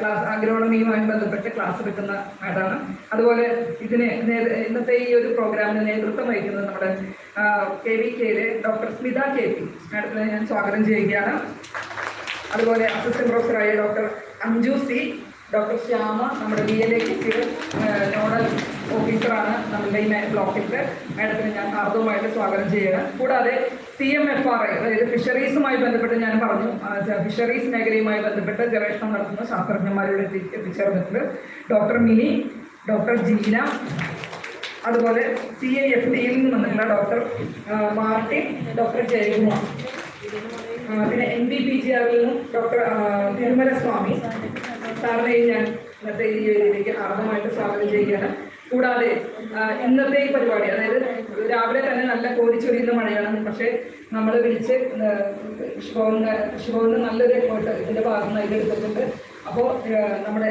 Class അഗ്രോണമിയുമായി ബന്ധപ്പെട്ട് class എടുക്കുന്ന ആളാണ്. അതുപോലെ ഇതിന് ഇന്നത്തെ ഈ ഒരു പ്രോഗ്രാമിന് നേതൃത്വം വഹിക്കുന്നത് നമ്മുടെ കെ വി കെയിലെ ഡോക്ടർ സ്മിത കെ പി. മാഡത്തിനെ ഞാൻ സ്വാഗതം ചെയ്യുകയാണ്. അതുപോലെ assistant പ്രൊഫസറായ doctor Anju C. Doctor Shyama നമ്മുടെ ബി എൽ എ നോഡൽ ഓഫീസറാണ് നമ്മുടെ ഈ ബ്ലോക്കിന്റെ മാഡത്തിന് ഞാൻ ഹാർദവുമായിട്ട് സ്വാഗതം ചെയ്യുകയാണ് കൂടാതെ C M F R I അതായത് ഫിഷറീസുമായി ബന്ധപ്പെട്ട് ഞാൻ പറഞ്ഞു. ഫിഷറീസ് മേഖലയുമായി ബന്ധപ്പെട്ട് ഗവേഷണം നടത്തുന്ന ശാസ്ത്രജ്ഞന്മാരോട് എത്തി എത്തിച്ചേർന്നിട്ടുണ്ട്. ഡോക്ടർ മിനി ഡോക്ടർ ജീന അതുപോലെ സി ഐ എഫ് ടിയിൽ നിന്ന് വന്നിട്ടുള്ള ഡോക്ടർ മാർട്ടിൻ ഡോക്ടർ ജയകുമാർ. പിന്നെ എൻ ബി പി ജി ആറിൽ നിന്നും ഡോക്ടർ തിരുമലസ്വാമി. തിരുമല സ്വാമി സാറിനെയും ഞാൻ ഇന്നത്തെ ഈ വേദിയിലേക്ക് ഹാർദമായിട്ട് സ്വാഗതം ചെയ്യുകയാണ്. കൂടാതെ ഇന്നത്തെ ഈ പരിപാടി അതായത് രാവിലെ തന്നെ നല്ല കോരിച്ചൊരിയുന്ന മഴയാണ്. പക്ഷേ നമ്മൾ വിളിച്ച് കൃഷിഭവന് കൃഷിഭവന് നല്ലൊരു എഫേർട്ട് ഇതിന്റെ ഭാഗമായി എടുത്തിട്ടുണ്ട്. അപ്പോൾ നമ്മുടെ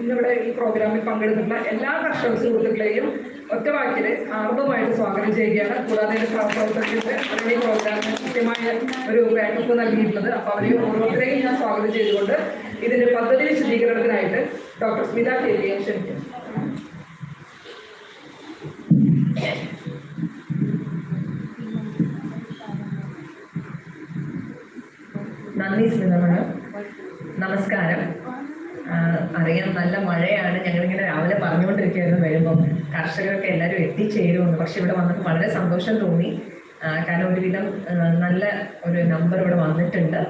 ഇന്നിവിടെ ഈ പ്രോഗ്രാമിൽ പങ്കെടുത്തിട്ടുള്ള എല്ലാ കർഷക സുഹൃത്തുക്കളെയും ഒറ്റ വാക്കിൽ ഹാർദമായിട്ട് സ്വാഗതം ചെയ്യുകയാണ്. കൂടാതെ ഒരു സഹപ്രവർത്തകർക്ക് അവരുടെ പ്രോഗ്രാമിന് കൃത്യമായ ഒരു ബാക്കപ്പ് നൽകിയിട്ടുള്ളത്. അപ്പോൾ അവരെ ഓരോരുത്തരെയും ഞാൻ സ്വാഗതം ചെയ്തുകൊണ്ട് ഇതിന്റെ പദ്ധതി വിശദീകരണത്തിനായിട്ട് ഡോക്ടർ സ്മിത കെ പി ക്ഷണിക്കുന്നു. നന്ദി സ്മിത മാഡം. നമസ്കാരം. അറിയാം നല്ല മഴയാണ്. ഞങ്ങളിങ്ങനെ രാവിലെ പറഞ്ഞുകൊണ്ടിരിക്കുകയായിരുന്നു വരുമ്പം. കർഷകരൊക്കെ എല്ലാവരും എത്തിച്ചേരുമെന്ന്. പക്ഷെ ഇവിടെ വന്നപ്പോൾ വളരെ സന്തോഷം തോന്നി. കാരണം ഒരുവിധം നല്ല ഒരു നമ്പർ ഇവിടെ വന്നിട്ടുണ്ട്.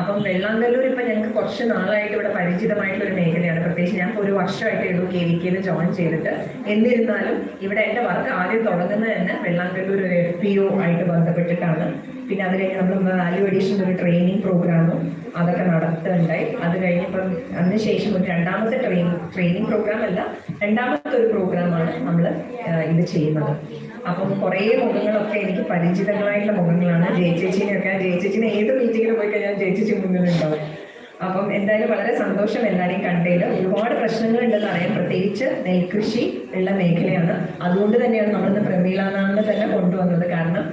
അപ്പം വെള്ളാങ്കല്ലൂർ ഇപ്പം ഞങ്ങൾക്ക് കുറച്ച് നാളായിട്ട് ഇവിടെ പരിചിതമായിട്ടുള്ള ഒരു മേഖലയാണ്. പ്രത്യേകിച്ച് ഞാൻ ഒരു വർഷമായിട്ട് ഉള്ളൂ കെ വി കെയിൽ ജോയിൻ ചെയ്തിട്ട്. എന്നിരുന്നാലും ഇവിടെ എന്റെ വർക്ക് ആദ്യം തുടങ്ങുന്നത് തന്നെ വെള്ളാങ്കല്ലൂർ ഒരു എഫ് പി ഒ ആയിട്ട് ബന്ധപ്പെട്ടിട്ടാണ്. പിന്നെ അത് കഴിഞ്ഞ് നമ്മൾ വാല്യൂ അഡീഷൻ ഒരു ട്രെയിനിങ് പ്രോഗ്രാമും അതൊക്കെ നടത്തുന്നുണ്ടായി. അത് കഴിഞ്ഞപ്പം അതിനുശേഷം ഒരു രണ്ടാമത്തെ ട്രെയിനിങ് ട്രെയിനിങ് പ്രോഗ്രാം അല്ല രണ്ടാമത്തെ ഒരു പ്രോഗ്രാമാണ് നമ്മൾ ഇത് ചെയ്യുന്നത്. അപ്പം കുറേ മുഖങ്ങളൊക്കെ എനിക്ക് പരിചിതങ്ങളായിട്ടുള്ള മുഖങ്ങളാണ്. ജയ ഒക്കെ ജയ ചേച്ചിനെ ഏത് മീറ്റിങ്ങിൽ പോയി കഴിഞ്ഞാൽ ജയ ചേച്ചി മുന്നിലുണ്ടാവും. അപ്പം എന്തായാലും വളരെ സന്തോഷം എല്ലാവരെയും കണ്ടതിൽ. ഒരുപാട് പ്രശ്നങ്ങൾ ഉണ്ടെന്ന് അറിയാം. പ്രത്യേകിച്ച് നെൽകൃഷി ഉള്ള മേഖലയാണ്. അതുകൊണ്ട് തന്നെയാണ് നമ്മളിന്ന് പ്രമീളാനാളിനെ തന്നെ കൊണ്ടുവന്നത്. കാരണം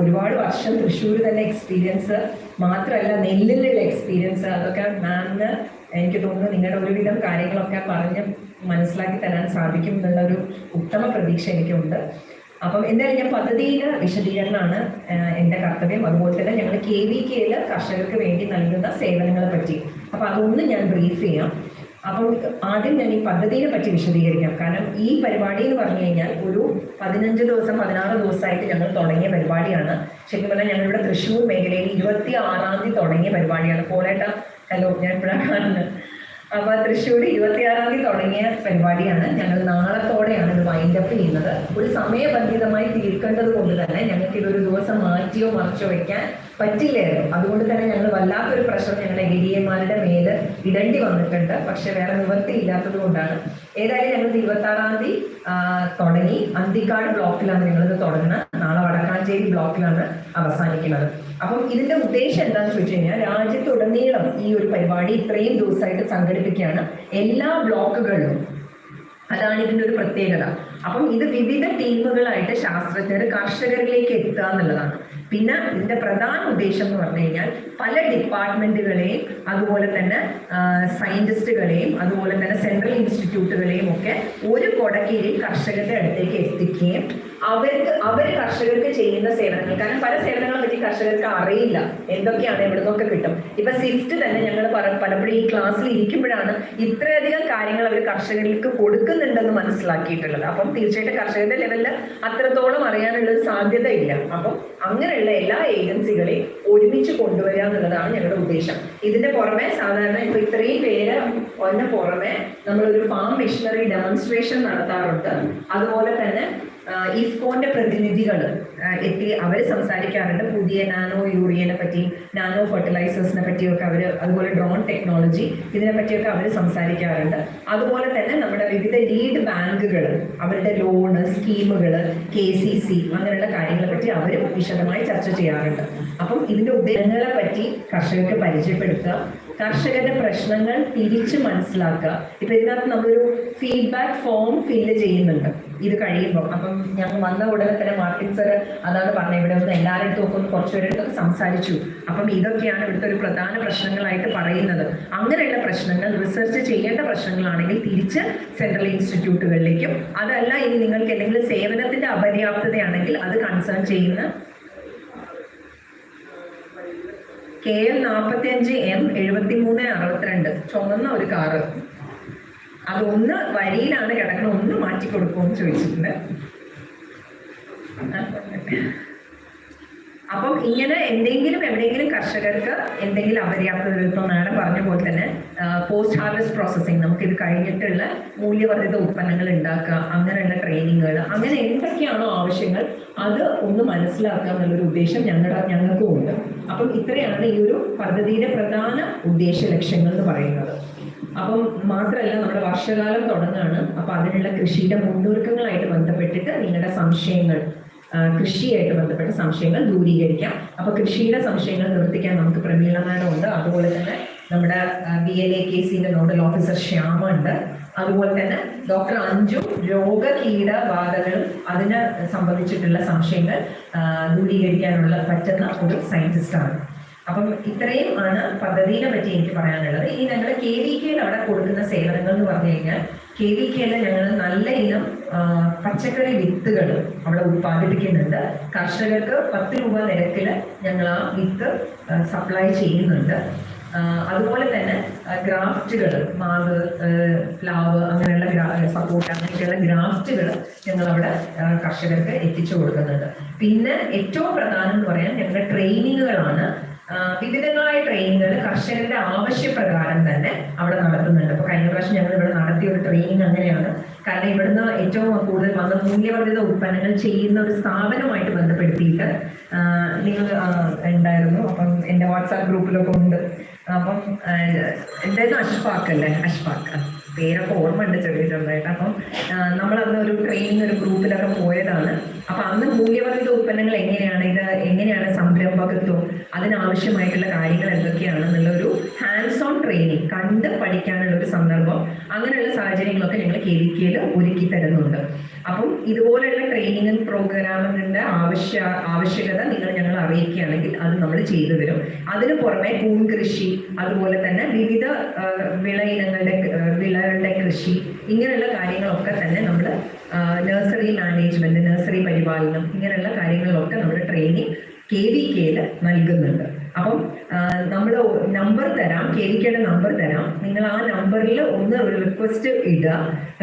ഒരുപാട് വർഷം തൃശ്ശൂർ തന്നെ എക്സ്പീരിയൻസ് മാത്രമല്ല നെല്ലിലുള്ള എക്സ്പീരിയൻസ് അതൊക്കെ മാമിന് എനിക്ക് തോന്നുന്നു നിങ്ങളുടെ ഒരുവിധം കാര്യങ്ങളൊക്കെ പറഞ്ഞ് മനസ്സിലാക്കി തരാൻ സാധിക്കും എന്നുള്ള ഒരു ഉത്തമ പ്രതീക്ഷ എനിക്കുണ്ട്. അപ്പം എന്തായാലും ഞാൻ പദ്ധതിയുടെ വിശദീകരണമാണ് എന്റെ കർത്തവ്യം. അതുപോലെ തന്നെ ഞങ്ങൾ കെ വി കെയിൽ കർഷകർക്ക് വേണ്ടി നൽകുന്ന സേവനങ്ങളെ പറ്റി. അപ്പം അതൊന്ന് ഞാൻ ബ്രീഫ് ചെയ്യാം. അപ്പം ആദ്യം ഞാൻ ഈ പദ്ധതിയെ പറ്റി വിശദീകരിക്കാം. കാരണം ഈ പരിപാടി എന്ന് പറഞ്ഞു കഴിഞ്ഞാൽ ഒരു പതിനഞ്ച് ദിവസം പതിനാറ് ദിവസമായിട്ട് ഞങ്ങൾ തുടങ്ങിയ പരിപാടിയാണ്. ശരിക്കും പറഞ്ഞാൽ ഞങ്ങളിവിടെ തൃശ്ശൂർ മേഖലയിൽ ഇരുപത്തി ആറാം തീയതി തുടങ്ങിയ പരിപാടിയാണ്. പോളേട്ട ഹലോ ഞാൻ ഇപ്പോഴാണ് കാണുന്നത്. അപ്പൊ തൃശ്ശൂർ ഇരുപത്തിയാറാം തീയതി തുടങ്ങിയ പരിപാടിയാണ്. ഞങ്ങൾ നാളത്തോടെയാണ് ഇത് വൈൻഡ് അപ്പ് ചെയ്യുന്നത്. ഒരു സമയബന്ധിതമായി തീർക്കേണ്ടത് കൊണ്ട് തന്നെ ഞങ്ങൾക്ക് ഇതൊരു ദിവസം മാറ്റിയോ മറിച്ചോ വെക്കാൻ പറ്റില്ലായിരുന്നു. അതുകൊണ്ട് തന്നെ ഞങ്ങൾ വല്ലാത്തൊരു പ്രഷർ ഞങ്ങളുടെ ഗിരിയന്മാരുടെ മേൽ ഇടേണ്ടി വന്നിട്ടുണ്ട്. പക്ഷെ വേറെ നിവൃത്തി ഇല്ലാത്തത് കൊണ്ടാണ്. ഏതായാലും ഞങ്ങൾ ഇരുപത്തി ആറാം തീയതി തുടങ്ങി. അന്തിക്കാട് ബ്ലോക്കിലാണ് ഞങ്ങളിത് തുടങ്ങുന്നത്. നാളെ വടക്കാഞ്ചേരി ബ്ലോക്കിലാണ് അവസാനിക്കുന്നത്. അപ്പം ഇതിന്റെ ഉദ്ദേശം എന്താണെന്ന് ചോദിച്ചു കഴിഞ്ഞാൽ രാജ്യത്തുടനീളം ഈ ഒരു പരിപാടി ഇത്രയും ദിവസമായിട്ട് സംഘടിപ്പിക്കുകയാണ്. എല്ലാ ബ്ലോക്കുകളിലും. അതാണ് ഇതിന്റെ ഒരു പ്രത്യേകത. അപ്പം ഇത് വിവിധ ടീമുകളായിട്ട് ശാസ്ത്രജ്ഞർ കർഷകരിലേക്ക് എത്തുക എന്നുള്ളതാണ്. പിന്നെ ഇതിന്റെ പ്രധാന ഉദ്ദേശം എന്ന് പറഞ്ഞു കഴിഞ്ഞാൽ പല ഡിപ്പാർട്ട്മെന്റുകളെയും അതുപോലെ തന്നെ സയന്റിസ്റ്റുകളെയും അതുപോലെ തന്നെ സെൻട്രൽ ഇൻസ്റ്റിറ്റ്യൂട്ടുകളെയും ഒക്കെ ഒരു കൊടക്കീഴിൽ കർഷകരുടെ അടുത്തേക്ക് എത്തിക്കുകയും അവർക്ക് അവർ കർഷകർക്ക് ചെയ്യുന്ന സേവനങ്ങൾ. കാരണം പല സേവനങ്ങളെ പറ്റി കർഷകർക്ക് അറിയില്ല. എന്തൊക്കെയാണ് എവിടെ നിന്നൊക്കെ കിട്ടും. ഇപ്പൊ സിഫ്റ്റ് തന്നെ ഞങ്ങൾ പലപ്പോഴും ഈ ക്ലാസ്സിൽ ഇരിക്കുമ്പോഴാണ് ഇത്രയധികം കാര്യങ്ങൾ അവർ കർഷകർക്ക് കൊടുക്കുന്നുണ്ടെന്ന് മനസ്സിലാക്കിയിട്ടുള്ളത്. അപ്പം തീർച്ചയായിട്ടും കർഷകരുടെ ലെവലിൽ അത്രത്തോളം അറിയാനുള്ള സാധ്യത ഇല്ല അപ്പം അങ്ങനെയുള്ള എല്ലാ ഏജൻസികളെയും ഒരുമിച്ച് കൊണ്ടുവരിക എന്നുള്ളതാണ് ഞങ്ങളുടെ ഉദ്ദേശം. ഇതിന്റെ പുറമെ സാധാരണ ഇപ്പൊ ഇത്രയും പേര് അതിന് പുറമെ നമ്മളൊരു ഫാം മിഷനറി ഡെമോൺസ്ട്രേഷൻ നടത്താറുണ്ട്. അതുപോലെ തന്നെ ഇഫ്കോന്റെ പ്രതിനിധികൾ എത്തി അവർ സംസാരിക്കാറുണ്ട്. പുതിയ നാനോ യൂറിയനെ പറ്റി നാനോ ഫെർട്ടിലൈസേഴ്സിനെ പറ്റിയൊക്കെ അവർ അതുപോലെ ഡ്രോൺ ടെക്നോളജി ഇതിനെ പറ്റിയൊക്കെ അവർ സംസാരിക്കാറുണ്ട്. അതുപോലെ തന്നെ നമ്മുടെ വിവിധ ലീഡ് ബാങ്കുകൾ അവരുടെ ലോണ് സ്കീമുകൾ കെ സി സി അങ്ങനെയുള്ള കാര്യങ്ങളെ പറ്റി അവർ വിശദമായി ചർച്ച ചെയ്യാറുണ്ട്. അപ്പം ഇതിന്റെ ഉദ്ദേശങ്ങളെ പറ്റി കർഷകർക്ക് പരിചയപ്പെടുത്തുക കർഷകരുടെ പ്രശ്നങ്ങൾ തിരിച്ച് മനസ്സിലാക്കുക. ഇപ്പൊ ഇതിനകത്ത് നമ്മളൊരു ഫീഡ്ബാക്ക് ഫോം ഫില്ല് ചെയ്യുന്നുണ്ട്. ഇത് കഴിയുമ്പോൾ. അപ്പം ഞങ്ങൾ വന്ന ഉടനെ തന്നെ മാർട്ടിൻ സർ അതാണ് പറഞ്ഞത്. ഇവിടെ ഒന്ന് എല്ലാവരുടെ അടുത്തും ഒക്കെ ഒന്ന് കുറച്ചുപേരുടെ സംസാരിച്ചു. അപ്പം ഇതൊക്കെയാണ് ഇവിടുത്തെ ഒരു പ്രധാന പ്രശ്നങ്ങളായിട്ട് പറയുന്നത്. അങ്ങനെയുള്ള പ്രശ്നങ്ങൾ റിസർച്ച് ചെയ്യേണ്ട പ്രശ്നങ്ങളാണെങ്കിൽ തിരിച്ച് സെൻട്രൽ ഇൻസ്റ്റിറ്റ്യൂട്ടുകളിലേക്കും അതല്ല ഇനി നിങ്ങൾക്ക് എന്തെങ്കിലും സേവനത്തിന്റെ അപര്യാപ്തതയാണെങ്കിൽ അത് കൺസേൺ ചെയ്യുന്ന കെ എൽ നാൽപ്പത്തി അഞ്ച് എം എഴുപത്തി മൂന്ന് അറുപത്തിരണ്ട്. ചുമന്ന ഒരു കാറ് അത് ഒന്ന് വരിയിലാണ് കിടക്കുന്നത് ഒന്ന് മാറ്റി കൊടുക്കുമെന്ന് ചോദിച്ചിട്ടുണ്ട്. അപ്പം ഇങ്ങനെ എന്തെങ്കിലും എവിടെയെങ്കിലും കർഷകർക്ക് എന്തെങ്കിലും അപര്യാപ്തത ഇപ്പോൾ മാഡം പറഞ്ഞ പോലെ തന്നെ പോസ്റ്റ് ഹാർവസ്റ്റ് നമുക്ക് ഇത് കഴിഞ്ഞിട്ടുള്ള മൂല്യവർദ്ധിത ഉൽപ്പന്നങ്ങൾ ഉണ്ടാക്കുക അങ്ങനെയുള്ള ട്രെയിനിങ്ങുകൾ അങ്ങനെ എന്തൊക്കെയാണോ ആവശ്യങ്ങൾ അത് ഒന്ന് മനസ്സിലാക്കുക എന്നുള്ളൊരു ഉദ്ദേശം ഞങ്ങളുടെ ഞങ്ങൾക്കും ഉണ്ട് അപ്പം ഇത്രയാണ് ഈ ഒരു പദ്ധതിയുടെ പ്രധാന ഉദ്ദേശ ലക്ഷ്യങ്ങൾ എന്ന് പറയുന്നത്. അപ്പം മാത്രമല്ല നമ്മുടെ വർഷകാലം തുടങ്ങാണ്. അപ്പം അതിനുള്ള കൃഷിയുടെ മുന്നൊരുക്കങ്ങളായിട്ട് ബന്ധപ്പെട്ടിട്ട് നിങ്ങളുടെ സംശയങ്ങൾ കൃഷിയായിട്ട് ബന്ധപ്പെട്ട സംശയങ്ങൾ ദൂരീകരിക്കാം. അപ്പൊ കൃഷിയുടെ സംശയങ്ങൾ നിവർത്തിക്കാൻ നമുക്ക് പ്രമീള ഉണ്ട് അതുപോലെ തന്നെ നമ്മുടെ ബി എൽ എ കെ സിന്റെ നോഡൽ ഓഫീസർ ശ്യാമ ഉണ്ട് അതുപോലെ തന്നെ ഡോക്ടർ അഞ്ജു രോഗ കീട ബാധകളും അതിനെ സംബന്ധിച്ചിട്ടുള്ള സംശയങ്ങൾ ദൂരീകരിക്കാനുള്ള പറ്റുന്ന ഒരു സയന്റിസ്റ്റാണ് അപ്പം ഇത്രയും ആണ് പദ്ധതിയെ പറ്റി എനിക്ക് പറയാനുള്ളത്. ഇനി ഞങ്ങൾ കെ വി കെയിൽ അവിടെ കൊടുക്കുന്ന സേവനങ്ങൾ എന്ന് പറഞ്ഞു കഴിഞ്ഞാൽ കെ വി കെയിൽ ഞങ്ങൾ നല്ല ഇനം പച്ചക്കറി വിത്തുകൾ അവിടെ ഉത്പാദിപ്പിക്കുന്നുണ്ട് കർഷകർക്ക് പത്ത് രൂപ നിരക്കിൽ ഞങ്ങൾ ആ വിത്ത് സപ്ലൈ ചെയ്യുന്നുണ്ട്. അതുപോലെ തന്നെ ഗ്രാഫ്റ്റുകൾ മാവ് പ്ലാവ് അങ്ങനെയുള്ള ഗ്രാ സപ്പോർട്ട് അങ്ങനെയൊക്കെയുള്ള ഗ്രാഫ്റ്റുകൾ ഞങ്ങൾ അവിടെ കർഷകർക്ക് എത്തിച്ചു കൊടുക്കുന്നുണ്ട്. പിന്നെ ഏറ്റവും പ്രധാനം എന്ന് പറയാൻ ഞങ്ങളുടെ ട്രെയിനിങ്ങുകളാണ്. വിവിധങ്ങളായ ട്രെയിനിങ്ങുകൾ കർഷകരുടെ ആവശ്യപ്രകാരം തന്നെ അവിടെ നടത്തുന്നുണ്ട്. അപ്പൊ കഴിഞ്ഞ പ്രാവശ്യം ഞങ്ങൾ ഇവിടെ നടത്തിയ ഒരു ട്രെയിനിങ് അങ്ങനെയാണ്. കാരണം ഇവിടുന്ന് ഏറ്റവും കൂടുതൽ വന്ന മൂല്യവർദ്ധിത ഉൽപ്പന്നങ്ങൾ ചെയ്യുന്ന ഒരു സ്ഥാപനവുമായിട്ട് ബന്ധപ്പെടുത്തിയിട്ട് നിങ്ങൾ ഉണ്ടായിരുന്നു. അപ്പം എന്റെ വാട്സാപ്പ് ഗ്രൂപ്പിലൊക്കെ ഉണ്ട്. അപ്പം എന്തായിരുന്നു അഷ്ഫാഖ് അല്ലേ? അഷ്ഫാഖ് ആ, പേരൊക്കെ ഓർമ്മ ഉണ്ട് ചെറിയ ചെറുതായിട്ട്. അപ്പം നമ്മളന്ന് ഒരു ട്രെയിനിങ് ഒരു ഗ്രൂപ്പിലൊക്കെ പോയതാണ്. അപ്പൊ അന്ന് മൂല്യവർദ്ധിത ഉൽപ്പന്നങ്ങൾ എങ്ങനെയാണ്? ഇത് എങ്ങനെയാണ് സംരംഭകത്വം? അതിനാവശ്യമായിട്ടുള്ള കാര്യങ്ങൾ എന്തൊക്കെയാണെന്നുള്ള ഒരു ഹാൻഡ്സ് ഓൺ ട്രെയിനിങ് കണ്ട് പഠിക്കാനുള്ള ഒരു സന്ദർഭം അങ്ങനെയുള്ള സാഹചര്യങ്ങളൊക്കെ ഞങ്ങൾ കെ വി കെയിൽ ഒരുക്കി തരുന്നുണ്ട്. അപ്പം ഇതുപോലെയുള്ള ട്രെയിനിങ്ങും പ്രോഗ്രാമിന്റെ ആവശ്യ ആവശ്യകത നിങ്ങൾ ഞങ്ങൾ അറിയിക്കുകയാണെങ്കിൽ അത് നമ്മൾ ചെയ്തു തരും. അതിന് പുറമെ കൂൺ കൃഷി അതുപോലെ തന്നെ വിവിധ വിള ഇനങ്ങളുടെ വിളകളുടെ കൃഷി ഇങ്ങനെയുള്ള കാര്യങ്ങളൊക്കെ തന്നെ നമ്മൾ നഴ്സറി മാനേജ്മെന്റ് നഴ്സറി പരിപാലനം ഇങ്ങനെയുള്ള കാര്യങ്ങളിലൊക്കെ നമ്മൾ ട്രെയിനിങ് കെ വി കെയിൽ നൽകുന്നുണ്ട്. അപ്പം നമ്മൾ നമ്പർ തരാം കെ കെയുടെ നമ്പർ തരാം. നിങ്ങൾ ആ നമ്പറിൽ ഒന്ന് റിക്വസ്റ്റ് ഇടുക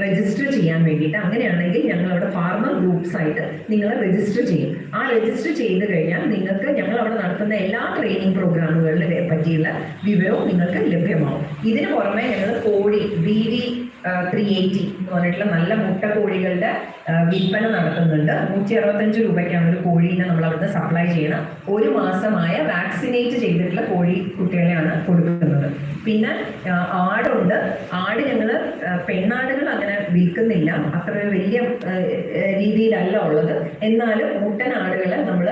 രജിസ്റ്റർ ചെയ്യാൻ വേണ്ടിയിട്ട്. അങ്ങനെയാണെങ്കിൽ ഞങ്ങൾ അവിടെ ഫാർമർ ഗ്രൂപ്പ്സ് ആയിട്ട് നിങ്ങൾ രജിസ്റ്റർ ചെയ്യും. ആ രജിസ്റ്റർ ചെയ്ത് കഴിഞ്ഞാൽ നിങ്ങൾക്ക് ഞങ്ങൾ അവിടെ നടത്തുന്ന എല്ലാ ട്രെയിനിങ് പ്രോഗ്രാമുകളിലെ പറ്റിയുള്ള വിവരവും നിങ്ങൾക്ക് ലഭ്യമാവും. ഇതിന് പുറമെ ഞങ്ങൾ കോഴി വി ത്രീ എയ്റ്റി എന്ന് പറഞ്ഞിട്ടുള്ള നല്ല മുട്ട കോഴികളുടെ വിൽപ്പന നടത്തുന്നുണ്ട്. നൂറ്റി അറുപത്തഞ്ച് രൂപയ്ക്കാണ് ഒരു കോഴീനെ നമ്മൾ അവിടുന്ന് സപ്ലൈ ചെയ്യണം ഒരു മാസമായ വാക്സിനേറ്റ് ചെയ്തിട്ടുള്ള കോഴി കുട്ടികളെയാണ് കൊടുക്കുന്നത്. പിന്നെ ആടുണ്ട്. ആട് ഞങ്ങൾ പെണ്ണാടുകൾ അങ്ങനെ വിൽക്കുന്നില്ല. അത്ര വലിയ രീതിയിലല്ല ഉള്ളത്. എന്നാലും മുട്ടനാടുകളെ നമ്മൾ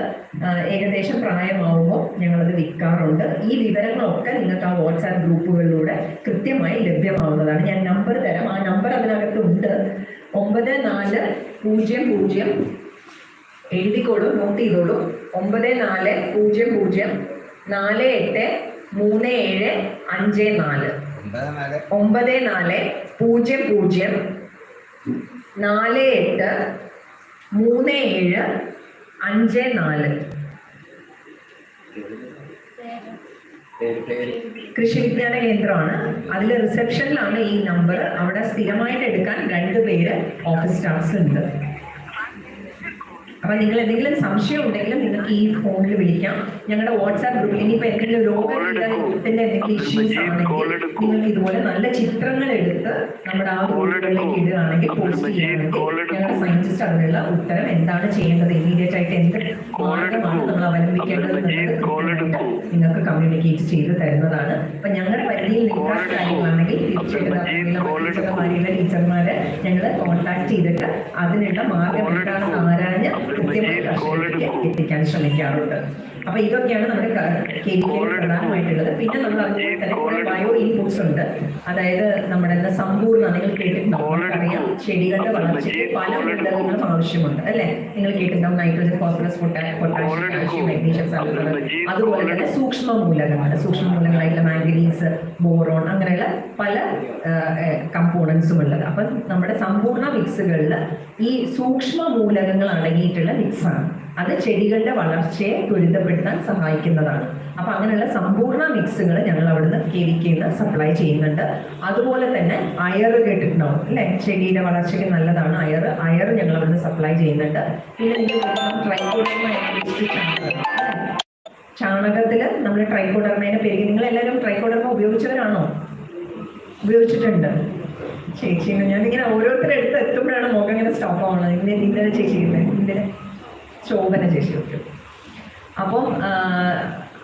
ഏകദേശം പ്രായമാവുമ്പോൾ ഞങ്ങളത് വിൽക്കാറുണ്ട്. ഈ വിവരങ്ങളൊക്കെ നിങ്ങൾക്ക് ആ വാട്സാപ്പ് ഗ്രൂപ്പുകളിലൂടെ കൃത്യമായി ലഭ്യമാവുന്നതാണ്. ഞാൻ നമ്പർ തരാം. ആ നമ്പർ അതിനകത്തുണ്ട് ഒമ്പത് നാല് പൂജ്യം പൂജ്യം എഴുതിക്കോളൂ നോട്ട് ചെയ്തോളൂ. ഒമ്പത് നാല് പൂജ്യം പൂജ്യം നാല് എട്ട് മൂന്ന് ഏഴ് അഞ്ച് നാല്. ഒമ്പത് നാല് ഒമ്പത് നാല് പൂജ്യം പൂജ്യം നാല് എട്ട് മൂന്ന് ഏഴ് അഞ്ച് നാല്. കൃഷി വിജ്ഞാന കേന്ദ്രമാണ്. അതിൽ റിസപ്ഷനിലാണ് ഈ നമ്പർ അവിടെ സ്ഥിരമായിട്ട് എടുക്കാൻ രണ്ട് പേര് ഓഫീസ് സ്റ്റാഫ്സ് ഉണ്ട്. അപ്പൊ നിങ്ങൾ എന്തെങ്കിലും സംശയം ഉണ്ടെങ്കിലും നിങ്ങൾക്ക് ഈ ഫോണിൽ വിളിക്കാം. ഞങ്ങളുടെ വാട്സാപ്പ് ഗ്രൂപ്പിൽ ഇനിയിപ്പോ എന്തെങ്കിലും രോഗത്തിന്റെ എന്തെങ്കിലും ഇഷ്യൂസ് ആണെങ്കിൽ നിങ്ങൾക്ക് ഇതുപോലെ നല്ല ചിത്രങ്ങൾ എടുത്ത് നമ്മുടെ ആ ഗ്രൂപ്പുകളിലേക്ക് ഇടുകയാണെങ്കിൽ പോസ്റ്റ് ചെയ്യുകയാണെങ്കിൽ ഞങ്ങളുടെ സയന്റിസ്റ്റ് അതിനുള്ള ഉത്തരം എന്താണ് ചെയ്യേണ്ടത്? ഇമീഡിയറ്റ് ആയിട്ട് എന്ത് മാർഗമാണ് നമ്മൾ അവലംബിക്കേണ്ടത് നിങ്ങൾക്ക് കമ്മ്യൂണിക്കേറ്റ് ചെയ്ത് തരുന്നതാണ്. അപ്പൊ ഞങ്ങളുടെ പരിധിയിൽ നിൽക്കാത്ത കാര്യങ്ങളാണെങ്കിൽ തീർച്ചയായിട്ടും ടീച്ചർമാരെ ഞങ്ങൾ കോൺടാക്ട് ചെയ്തിട്ട് അതിനുള്ള മാർഗം ആരാഞ്ഞ് കൃത്യമായി ശ്രമിക്കാറുണ്ട്. അപ്പൊ ഇതൊക്കെയാണ് നമ്മുടെ പ്രധാനമായിട്ടുള്ളത്. പിന്നെ നമ്മൾ അതുപോലെ ഇൻപുട്സ് ഉണ്ട്. അതായത് നമ്മുടെ എന്താ സമ്പൂർണ നിങ്ങൾ കേട്ടിട്ടുണ്ടാവും ചെടികളുടെ വളർച്ചയ്ക്ക് പല മൂലകങ്ങളും ആവശ്യമുണ്ട് അല്ലെ? നിങ്ങൾ കേട്ടിട്ടുണ്ടാവും nitrogen phosphorus potassium calcium magnesium sulphur അതുപോലെ തന്നെ സൂക്ഷ്മ മൂലകമാണ് സൂക്ഷ്മ മൂലകങ്ങളായിട്ടുള്ള മാംഗനീസ് ബോറോൺ അങ്ങനെയുള്ള പല കമ്പോണൻസും ഉള്ളത്. അപ്പം നമ്മുടെ സമ്പൂർണ മിക്സുകളിൽ ഈ സൂക്ഷ്മ മൂലകങ്ങൾ അടങ്ങിയിട്ടുള്ള മിക്സാണ് അത് ചെടികളുടെ വളർച്ചയെ ത്വരിതപ്പെടുത്താൻ സഹായിക്കുന്നതാണ്. അപ്പൊ അങ്ങനെയുള്ള സമ്പൂർണ മിക്സുകൾ ഞങ്ങൾ അവിടുന്ന് കെവിക്കുന്ന സപ്ലൈ ചെയ്യുന്നുണ്ട്. അതുപോലെ തന്നെ അയർ കേട്ടിട്ടുണ്ടാവും അല്ലെ? ചെടിയുടെ വളർച്ചയ്ക്ക് നല്ലതാണ്. അയർ അയർ ഞങ്ങൾ അവിടുന്ന് സപ്ലൈ ചെയ്യുന്നുണ്ട്. പിന്നെ ചാണകത്തിൽ നമ്മൾ ട്രൈക്കോഡർമേനെ പെരുകി നിങ്ങൾ എല്ലാവരും ട്രൈക്കോഡർമ ഉപയോഗിച്ചവരാണോ? ഉപയോഗിച്ചിട്ടുണ്ട്. ചേച്ചി ഞാനിങ്ങനെ ഓരോരുത്തരെ എടുത്ത് എത്തുമ്പോഴാണ് മുഖം ഇങ്ങനെ സ്റ്റോപ്പ് ആവുന്നത്. ഇന്ന് ഇന്നലെ ചേച്ചി ഇന്നലെ ശോഭന ചേച്ചി ഒക്കെ. അപ്പം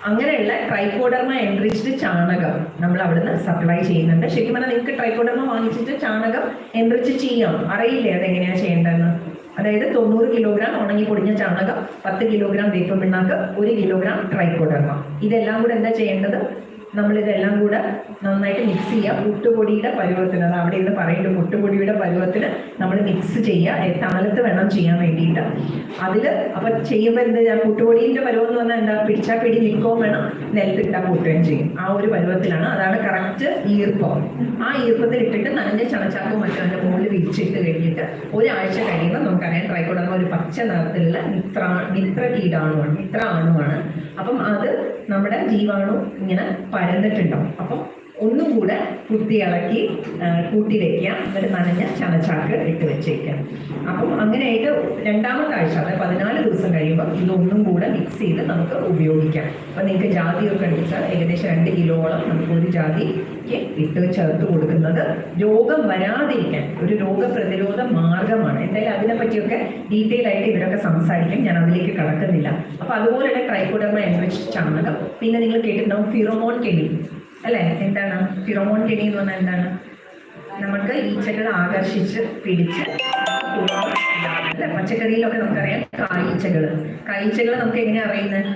അങ്ങനെയുള്ള ട്രൈക്കോഡർമ എൻറിച്ച്ഡ് ചാണകം നമ്മൾ അവിടുന്ന് സപ്ലൈ ചെയ്യുന്നുണ്ട്. ശരിക്കും പറഞ്ഞാൽ നിങ്ങൾക്ക് ട്രൈക്കോഡർമ വാങ്ങിച്ചിട്ട് ചാണകം എൻറിച്ച് ചെയ്യാം. അറിയില്ലേ അതെങ്ങനെയാണ് ചെയ്യേണ്ടതെന്ന്? അതായത് തൊണ്ണൂറ് കിലോഗ്രാം ഉണങ്ങി പൊടിഞ്ഞ ചാണകം പത്ത് കിലോഗ്രാം വേപ്പ് പിണ്ണാക്ക് ഒരു കിലോഗ്രാം ട്രൈക്കോഡർമ ഇതെല്ലാം കൂടെ എന്താ ചെയ്യേണ്ടത്? നമ്മൾ ഇതെല്ലാം കൂടെ നന്നായിട്ട് മിക്സ് ചെയ്യുക പുട്ടുപൊടിയുടെ പരുവത്തിന് അത് അവിടെ ഇരുന്ന് പറയുന്നുണ്ട് പുട്ടുപൊടിയുടെ പരുവത്തിന് നമ്മൾ മിക്സ് ചെയ്യുക എത്താലത്ത് വേണം ചെയ്യാൻ വേണ്ടിയിട്ട്. അതിൽ അപ്പം ചെയ്യുമ്പോൾ എന്താ ഞാൻ പുട്ടുപൊടിയുടെ പരുവം എന്ന് പറഞ്ഞാൽ എന്താ? പിടിച്ചാൽ പിടി നിൽക്കുകയും വേണം. നിലത്തിട്ടാൽ പൂട്ടുകയും ചെയ്യും. ആ ഒരു പരുവത്തിലാണ്. അതാണ് കറക്റ്റ് ഈർപ്പം. ആ ഈർപ്പത്തിൽ ഇട്ടിട്ട് നനഞ്ഞ ചണച്ചാക്കും മറ്റും അതിന്റെ മുകളിൽ വിരിച്ചിട്ട് കഴിഞ്ഞിട്ട് ഒരാഴ്ച കഴിയുമ്പോൾ നമുക്കറിയാം ട്രൈക്കോഡർമ ഒരു പച്ച നിറത്തിലുള്ള മിത്ര മിത്ര കീടാണുവാണ് മിത്ര അണുവാണ്. അപ്പം അത് നമ്മുടെ ജീവാണു ഇങ്ങനെ പരന്നിട്ടുണ്ടാവും. അപ്പം ഒന്നും കൂടെ കുത്തി ഇളക്കി കൂട്ടി വെക്കുക എന്നിട്ട് നനഞ്ഞ ചണച്ചാക്ക് ഇട്ട് വെച്ചേക്കാം. അപ്പം അങ്ങനെയായിട്ട് രണ്ടാമത്തെ ആഴ്ച അതായത് പതിനാല് ദിവസം കഴിയുമ്പോൾ ഇതൊന്നും കൂടെ മിക്സ് ചെയ്ത് നമുക്ക് ഉപയോഗിക്കാം. അപ്പം നിങ്ങൾക്ക് ജാതിയൊക്കെ അടിച്ചാൽ ഏകദേശം രണ്ട് കിലോളം നമുക്ക് ഒരു ജാതിക്ക് ഇട്ട് ചേർത്ത് കൊടുക്കുന്നത് രോഗം വരാതിരിക്കാൻ ഒരു രോഗപ്രതിരോധ മാർഗമാണ്. എന്തായാലും അതിനെപ്പറ്റിയൊക്കെ ഡീറ്റെയിൽ ആയിട്ട് ഇവരൊക്കെ സംസാരിക്കും. ഞാൻ അതിലേക്ക് കടക്കുന്നില്ല. അപ്പൊ തന്നെ ട്രൈക്കോഡർമ എൻറിച്ച് ചാണകം പിന്നെ നിങ്ങൾ കേട്ടിട്ടുണ്ടാവും ഫിറോമോൺ കെണി അല്ലെ? എന്താണ്? ഫിറോമോൺ കെണി എന്ന് പറഞ്ഞാൽ എന്താണ്? നമുക്ക് ഈച്ചകളെ ആകർഷിച്ച് പിടിച്ച് പച്ചക്കറിയിലൊക്കെ നമുക്കറിയാം കായ്ച്ചകൾ. കായ്ച്ചകൾ നമുക്ക് എങ്ങനെ അറിയുന്നത്?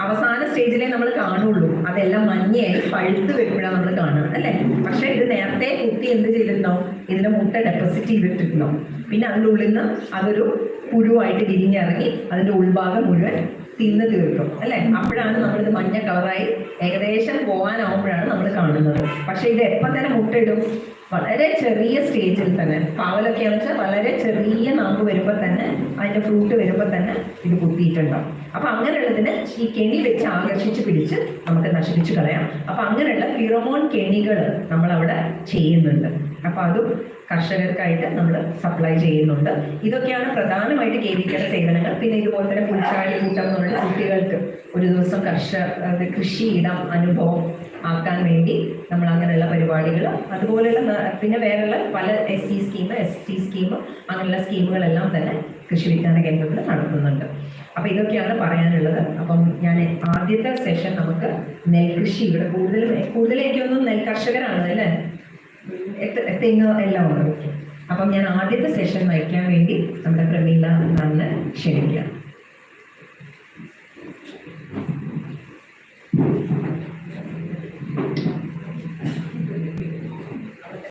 അവസാന സ്റ്റേജിലേ നമ്മൾ കാണുള്ളൂ. അതെല്ലാം മഞ്ഞയായി പഴുത്ത് വരുമ്പോഴാണ് നമ്മൾ കാണുന്നത് അല്ലെ? പക്ഷെ ഇത് നേരത്തെ കുത്തി എന്ത് ചെയ്തിട്ടുണ്ടോ ഇതിന്റെ മുട്ട ഡെപ്പോസിറ്റ് ചെയ്തിട്ടുണ്ടോ പിന്നെ അതിന്റെ ഉള്ളിൽ നിന്ന് അതൊരു പുഴുവായിട്ട് വിരിഞ്ഞിറങ്ങി അതിന്റെ ഉൾഭാഗം മുഴുവൻ തിന്ന് തീർക്കും അല്ലെ? അപ്പോഴാണ് നമ്മളിത് മഞ്ഞ കളറായി ഏകദേശം പോകാനാവുമ്പോഴാണ് നമ്മൾ കാണുന്നത്. പക്ഷെ ഇത് എപ്പം തന്നെ മുട്ടയിടും വളരെ ചെറിയ സ്റ്റേജിൽ തന്നെ. പാവലൊക്കെയാണെന്ന് വെച്ചാൽ വളരെ ചെറിയ നാമ്പ് വരുമ്പോൾ തന്നെ അതിന്റെ ഫ്രൂട്ട് വരുമ്പോൾ തന്നെ ഇത് കുത്തിയിട്ടുണ്ടാവും അപ്പൊ അങ്ങനെയുള്ളതിന് ഈ കെണി വെച്ച് ആകർഷിച്ച് പിടിച്ച് നമുക്ക് നശിപ്പിച്ച് കളയാം. അപ്പൊ അങ്ങനെയുള്ള ഫിറോമോൺ കെണികൾ നമ്മൾ അവിടെ ചെയ്യുന്നുണ്ട്. അപ്പൊ അതും കർഷകർക്കായിട്ട് നമ്മൾ സപ്ലൈ ചെയ്യുന്നുണ്ട്. ഇതൊക്കെയാണ് പ്രധാനമായിട്ട് കേവിക്കയുടെ സേവനങ്ങൾ. പിന്നെ ഇതുപോലെ തന്നെ പുൽച്ചാടി കൂട്ടം എന്ന് പറഞ്ഞിട്ട് കുട്ടികൾക്ക് ഒരു ദിവസം കർഷക കൃഷിയിടം അനുഭവം ആക്കാൻ വേണ്ടി നമ്മൾ അങ്ങനെയുള്ള പരിപാടികൾ അതുപോലെയുള്ള പിന്നെ വേറെയുള്ള പല S C scheme S T scheme അങ്ങനെയുള്ള സ്കീമുകളെല്ലാം തന്നെ കൃഷി വിജ്ഞാന കേന്ദ്രത്തിൽ നടത്തുന്നുണ്ട്. അപ്പൊ ഇതൊക്കെയാണ് പറയാനുള്ളത്. അപ്പം ഞാൻ ആദ്യത്തെ സെഷൻ നമുക്ക് നെൽകൃഷി ഇവിടെ കൂടുതലും കൂടുതൽ എനിക്ക് തോന്നുന്നു നെൽ കർഷകരാണ് അല്ലേ? തെങ്ങ് എല്ലാം ഉണ്ട് അപ്പം ഞാൻ ആദ്യത്തെ സെഷൻ നയിക്കാൻ വേണ്ടി നമ്മുടെ പ്രമീല മാമിനെ ക്ഷണിക്കാം.